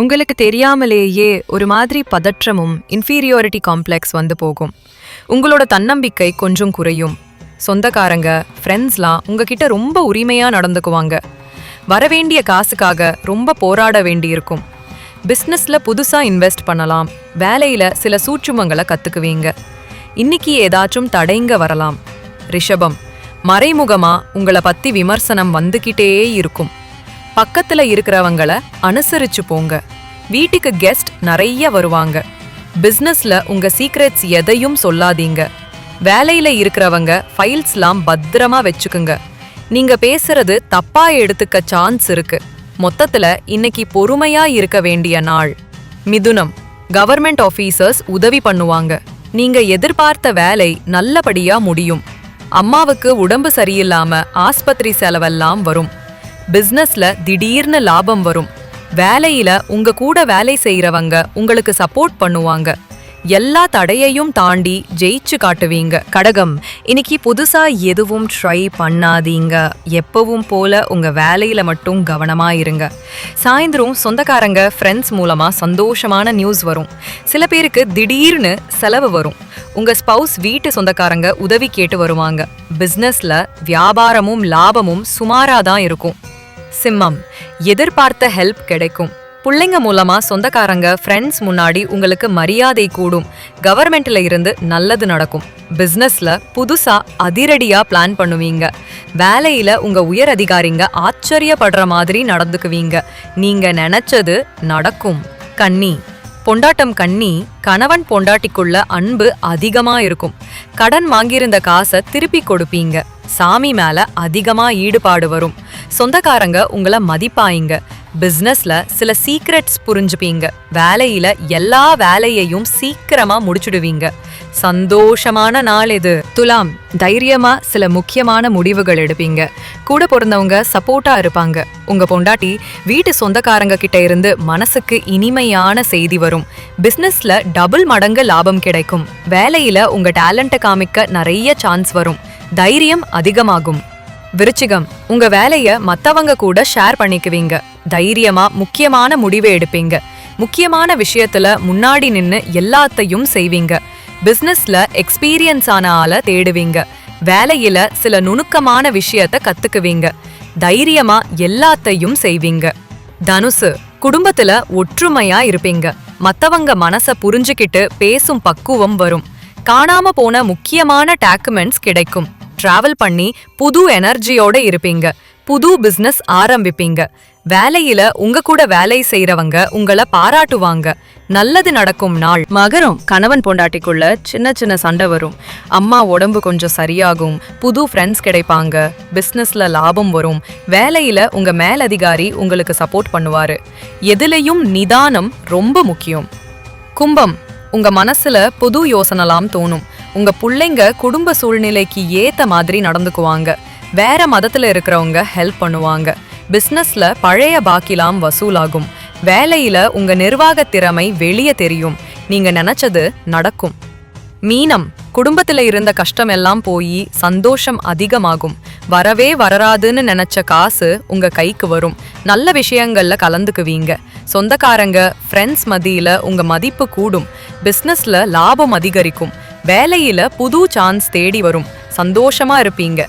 உங்களுக்கு தெரியாமலேயே ஒரு மாதிரி பதற்றமும் இன்ஃபீரியாரிட்டி காம்ப்ளெக்ஸ் வந்து போகும். உங்களோட தன்னம்பிக்கை கொஞ்சம் குறையும். சொந்தக்காரங்க ஃப்ரெண்ட்ஸ்லாம் உங்ககிட்ட ரொம்ப உரிமையாக நடந்துக்குவாங்க. வரவேண்டிய காசுக்காக ரொம்ப போராட வேண்டியிருக்கும். பிஸ்னஸில் புதுசாக இன்வெஸ்ட் பண்ணலாம். வேலையில் சில சூட்சுமங்களை கற்றுக்குவீங்க இன்னைக்கு ஏதாச்சும் தடைங்க வரலாம். ரிஷபம் மறைமுகமாக உங்களை பற்றி விமர்சனம் வந்துக்கிட்டே இருக்கும். பக்கத்துல இருக்கிறவங்கள அனுசரிச்சு போங்க. வீட்டுக்கு கெஸ்ட் நிறைய வருவாங்க. பிசினஸ்ல உங்க சீக்ரெட்ஸ் எதையும் சொல்லாதீங்க. வேலையில இருக்கிறவங்க ஃபைல்ஸ்லாம் பத்திரமா வச்சுக்குங்க. நீங்க பேசுறது தப்பா எடுத்துக்க சான்ஸ் இருக்கு. மொத்தத்துல இன்னைக்கு பொறுமையா இருக்க வேண்டிய நாள். மிதுனம் கவர்மெண்ட் ஆபீசர்ஸ் உதவி பண்ணுவாங்க. நீங்க எதிர்பார்த்த வேலை நல்லபடியா முடியும். அம்மாவுக்கு உடம்பு சரியில்லாம ஆஸ்பத்திரி செலவெல்லாம் வரும். பிஸ்னஸில் திடீர்னு லாபம் வரும். வேலையில உங்க கூட வேலை செய்யறவங்க உங்களுக்கு சப்போர்ட் பண்ணுவாங்க. எல்லா தடையையும் தாண்டி ஜெயிச்சு காட்டுவீங்க. கடகம் இன்னைக்கு புதுசா எதுவும் ட்ரை பண்ணாதீங்க. எப்பவும் போல உங்க வேலையில மட்டும் கவனமா இருங்க. சாயந்தரம் சொந்தக்காரங்க ஃப்ரெண்ட்ஸ் மூலமா சந்தோஷமான நியூஸ் வரும். சில பேருக்கு திடீர்னு செலவு வரும். உங்க ஸ்பவுஸ் வீட்டு சொந்தக்காரங்க உதவி கேட்டு வருவாங்க. பிஸ்னஸில் வியாபாரமும் லாபமும் சுமாரா தான் இருக்கும். சிம்மம். எதிர்பார்த்த ஹெல்ப் கிடைக்கும். பிள்ளைங்க மூலமா சொந்தக்காரங்க ஃப்ரெண்ட்ஸ் முன்னாடி உங்களுக்கு மரியாதை கூடும். கவர்மெண்ட்ல இருந்து நல்லது நடக்கும். பிஸ்னஸ்ல புதுசா அதிரடியா பிளான் பண்ணுவீங்க. வேலையில உங்க உயர் அதிகாரிங்க ஆச்சரியப்படுற மாதிரி நடந்துக்குவீங்க. நீங்க நினைச்சது நடக்கும். கன்னி. பொண்டாட்டம் கண்ணி கணவன் பொண்டாட்டிக்குள்ள அன்பு அதிகமா இருக்கும். கடன் வாங்கியிருந்த காசை திருப்பி கொடுப்பீங்க. சாமி மேல அதிகமா ஈடுபாடு வரும். சொந்தக்காரங்க உங்களை மதிப்பாயிங்க. பிஸ்னஸ்ல சில சீக்ரெட்ஸ் புரிஞ்சுப்பீங்க. வேலையில எல்லா வேலையையும் சீக்கிரமா முடிச்சுடுவீங்க. சந்தோஷமான நாள் இது. துலாம் தைரியமா சில முக்கியமான முடிவுகள் எடுப்பீங்க. கூட பிறந்தவங்க சப்போர்ட்டா இருப்பாங்க. உங்க பொண்டாட்டி வீட்டு சொந்தக்காரங்க கிட்ட இருந்து மனசுக்கு இனிமையான செய்தி வரும். பிசினஸ்ல டபுள் மடங்கு லாபம் கிடைக்கும். வேலையில உங்க டேலண்ட்டை காமிக்க நிறைய சான்ஸ் வரும். தைரியம் அதிகமாகும். விருச்சிகம் உங்க வேலைய மத்தவங்க கூட ஷேர் பண்ணிக்குவீங்க. தைரியமா முக்கியமான முடிவை எடுப்பீங்க. முக்கியமான விஷயத்துல முன்னாடி நின்னு எல்லாத்தையும் செய்வீங்க. பிசினஸ்ல எக்ஸ்பீரியன்ஸ் ஆன ஆளை தேடுவீங்க. வேலையில சில நுணுக்கமான விஷயத்த கத்துக்குவீங்க. தைரியமா எல்லாத்தையும் செய்வீங்க. தனுசு குடும்பத்துல ஒற்றுமையா இருப்பீங்க. மத்தவங்க மனச புரிஞ்சுக்கிட்டு பேசும் பக்குவம் வரும். காணாம போன முக்கியமான டாக்குமெண்ட்ஸ் கிடைக்கும். டிராவல் பண்ணி புது எனர்ஜியோட இருப்பீங்க. புது பிசினஸ் ஆரம்பிப்பீங்க. வேலையில உங்க கூட வேலை செய்யறவங்க உங்களை பாராட்டுவாங்க. நல்லது நடக்கும் நாள். மகரம் கணவன் பொண்டாட்டிக்குள்ள சின்ன சின்ன சண்டை வரும். அம்மா உடம்பு கொஞ்சம் சரியாகும். புது ஃப்ரெண்ட்ஸ் கிடைப்பாங்க. பிஸ்னஸ்ல லாபம் வரும். வேலையில உங்க மேலதிகாரி உங்களுக்கு சப்போர்ட் பண்ணுவாரு. எதுலையும் நிதானம் ரொம்ப முக்கியம். கும்பம் உங்க மனசுல புது யோசனலாம் தோணும். உங்க பிள்ளைங்க குடும்ப சூழ்நிலைக்கு ஏத்த மாதிரி நடந்துக்குவாங்க. வேற மதத்துல இருக்கிறவங்க ஹெல்ப் பண்ணுவாங்க. பிசினஸ்ல பழைய பாக்கிலாம் வசூலாகும். வேலையில உங்க நிர்வாக திறமை வெளியே தெரியும். நீங்க நினைச்சது நடக்கும். மீனம் குடும்பத்துல இருந்த கஷ்டம் எல்லாம் போய் சந்தோஷம் அதிகமாகும். வரவே வராதுன்னு நினைச்ச காசு உங்க கைக்கு வரும். நல்ல விஷயங்கள்ல கலந்துக்குவீங்க. சொந்தக்காரங்க ஃப்ரெண்ட்ஸ் மதியில உங்க மதிப்பு கூடும். பிசினஸ்ல லாபம் அதிகரிக்கும். வேலையில புது சான்ஸ் தேடி வரும். சந்தோஷமா இருப்பீங்க.